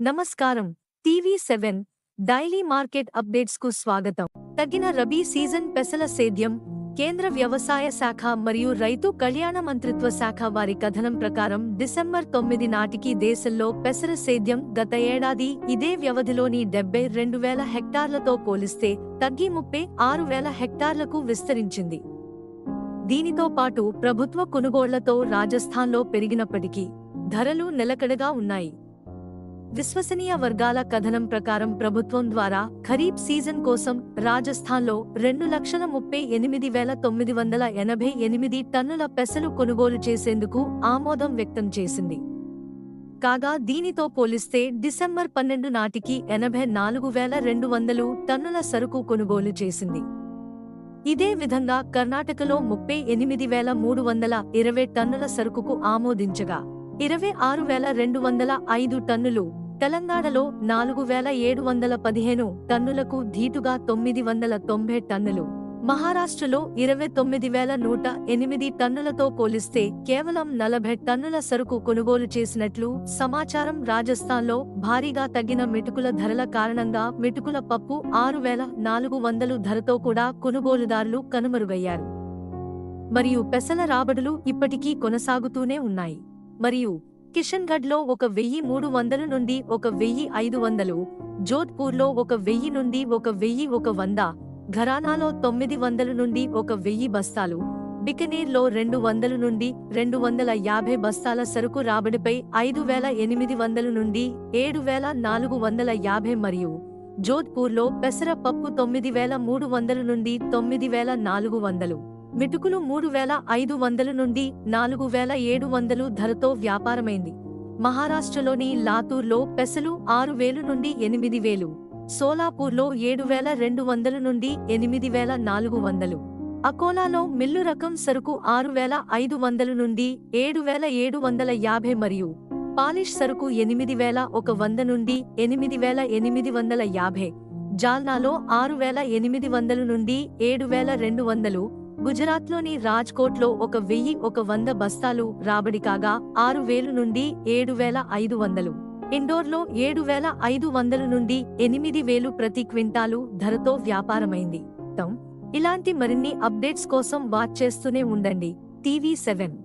నమస్కారం. TV seven daily market అప్డేట్స్కు స్వాగతం. తగ్గిన రబీ సీజన్ పెసల సేద్యం కేంద్ర వ్యవసాయ శాఖ మరియు రైతు కళ్యాణ మంత్రిత్వ శాఖ వారి కథనం ప్రకారం డిసెంబర్ తొమ్మిది నాటికి దేశంలో పెసర సేద్యం గత ఏడాది ఇదే వ్యవధిలోని డెబ్బై రెండు వేల హెక్టార్లతో పోలిస్తే తగ్గి ముప్పై ఆరు వేల హెక్టార్లకు విస్తరించింది. దీనితో పాటు ప్రభుత్వ కొనుగోళ్ళతో రాజస్థాన్లో పెరిగినప్పటికీ ధరలు నిలకడగా ఉన్నాయి. విశ్వసనీయ వర్గాల కథనం ప్రకారం ప్రభుత్వం ద్వారా ఖరీఫ్ సీజన్ కోసం రాజస్థాన్లో రెండు లక్షల ముప్పై ఎనిమిది వేల తొమ్మిది వందల ఎనభై ఎనిమిది టన్నుల పెసలు కొనుగోలు చేసేందుకు ఆమోదం వ్యక్తం చేసింది. కాగా దీనితో పోలిస్తే డిసెంబర్ పన్నెండు నాటికి ఎనభై నాలుగు వేల రెండు వందలు టన్నుల సరుకు కొనుగోలు చేసింది. ఇదే విధంగా కర్ణాటకలో ముప్పై ఎనిమిది వేల మూడు వందల ఇరవై టన్నుల సరుకుకు ఆమోదించగా ఇరవై ఆరు వేల రెండు వందల ఐదు టన్నులు తెలంగాణలో నాలుగు వేల ఏడు వందల పదిహేను టన్నులకు ధీటుగా తొమ్మిది వందల తొంభై టన్నులు. మహారాష్ట్రలో ఇరవై తొమ్మిది వేల నూట ఎనిమిది టన్నులతో పోలిస్తే కేవలం నలభై టన్నుల సరుకు కొనుగోలు చేసినట్లు సమాచారం రాజస్థాన్లో భారీగా తగ్గిన మెటుకుల ధరల కారణంగా మెటుకుల పప్పు ఆరు వేల నాలుగు వందలు ధరతో కూడా కొనుగోలుదారులు కనుమరుగయ్యారు. మరియు పెసల రాబడులు ఇప్పటికీ కొనసాగుతూనే ఉన్నాయి. మరియు కిషన్గఢ్లో ఒక వెయ్యి మూడు వందల నుండి ఒక వెయ్యి ఐదు వందలు జోధ్పూర్లో ఒక వెయ్యి నుండి ఒక వెయ్యి ఒక వంద ఘరానాలో తొమ్మిది వందల నుండి ఒక వెయ్యి బస్తాలు బికనీర్లో రెండు వందల నుండి రెండు వందల యాభై బస్తాల సరుకు రాబడిపై ఐదు వేల ఎనిమిది వందల నుండి ఏడు వేల నాలుగు వందల యాభై మరియు జోధ్పూర్లో పెసర పప్పు తొమ్మిది వేల మూడు వందల నుండి తొమ్మిది వేల నాలుగు వందలు. మిటుకులు మూడు వేల ఐదు వందల నుండి నాలుగు వేల ఏడు వందలు ధరతో వ్యాపారమైంది. మహారాష్ట్రలోని లాతూర్లో పెసలు ఆరు వేలు నుండి ఎనిమిది వేలు సోలాపూర్లో ఏడు వేల రెండు వందల నుండి ఎనిమిది వేల నాలుగు వందలు అకోలాలో మిల్లు రకం సరుకు ఆరు వేల ఐదు వందల నుండి ఏడు వేల ఏడు వందల యాభై మరియు పాలిష్ సరుకు ఎనిమిది వేల ఒక వంద నుండి ఎనిమిది వేల ఎనిమిది వందల యాభై జాల్నాలో ఆరు వేల ఎనిమిది వందల నుండి ఏడు వేల రెండు వందలు గుజరాత్లోని రాజ్కోట్లో ఒక వెయ్యి ఒక వంద బస్తాలు రాబడి కాగా ఆరు వేలు నుండి ఏడు వేల ఐదు వందలు. ఇండోర్లో ఏడు వేల ఐదు వందల నుండి ఎనిమిది వేలు ప్రతి క్వింటాలు ధరతో వ్యాపారమైంది. ఇలాంటి మరిన్ని అప్డేట్స్ కోసం వాచ్ చేస్తూనే ఉండండి. TV seven.